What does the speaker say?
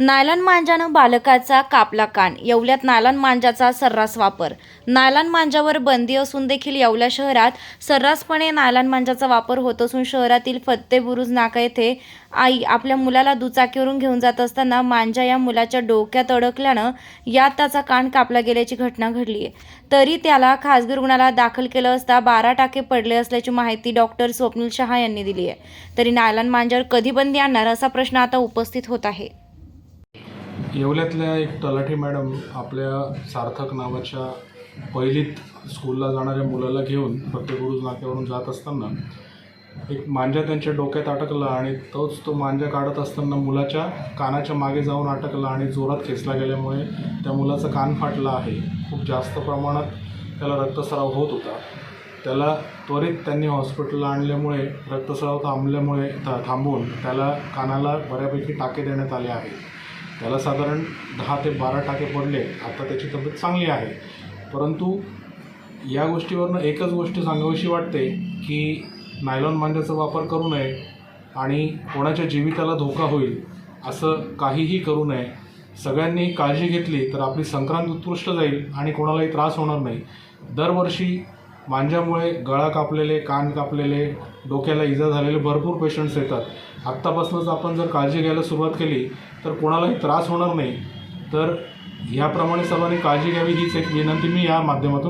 Nylon मांजानं बालकाचा कापला कान येवल्यात नायलॉन मांजाचा सर्रास वापर. नायलॉन मांजावर बंदी असून देखील येवल्या शहरात सर्रासपणे नायलॉन मांजाचा वापर होत असून शहरातील फत्ते बुरुज नाका येथे आई आपल्या मुलाला दुचाकीवरून घेऊन जात असताना मांजा या मुलाच्या डोक्यात अडकल्यानं यात त्याचा कान कापला गेल्याची घटना घडली आहे. तरी त्याला खासगी रुग्णालयात दाखल केलं असता बारा टाके पडले असल्याची माहिती डॉक्टर स्वप्नील शहा यांनी दिली आहे. तरी नायलॉन मांजावर कधी बंदी आणणार असा प्रश्न आता उपस्थित होत आहे. येवल्यातल्या एक तलाठी मॅडम आपल्या सार्थक नावाच्या पहिलीत स्कूलला जाणाऱ्या मुलाला घेऊन फतेगुरुज नाक्यावरून जात असताना एक मांजा त्यांच्या डोक्यात अटकला आणि तोच तो मांजा काढत असताना मुलाच्या कानाच्या मागे जाऊन अटकला आणि जोरात खेचला गेल्यामुळे त्या मुलाचा कान फाटला आहे. खूप जास्त प्रमाणात त्याला रक्तस्राव होत होता. त्याला त्वरित त्यांनी हॉस्पिटलला आणल्यामुळे रक्तस्राव थांबल्यामुळे था थांबवून त्याला कानाला बऱ्यापैकी टाके देण्यात आले आहेत. त्याला साधारण दहा ते बारा टाके पडले. आता त्याची तब्येत चांगली आहे. परंतु या गोष्टीवरनं एकच गोष्ट सांगावीशी वाटते की नायलॉन मांजाचा वापर करू नये आणि कोणाच्या जीविताला धोका होईल असं काहीही करू नये. सगळ्यांनी काळजी घेतली तर आपली संक्रांत उत्कृष्ट जाईल आणि कोणालाही त्रास होणार नाही. दरवर्षी मांज्यामुळे गळा कापलेले कान कापलेले डोक्याला इजा झालेले भरपूर पेशंट्स येतात. आत्तापासूनच आपण जर काळजी घ्यायला सुरुवात केली तर कोणालाही त्रास होणार नाही. तर ह्याप्रमाणे सर्वांनी काळजी घ्यावी हीच एक विनंती मी या माध्यमातून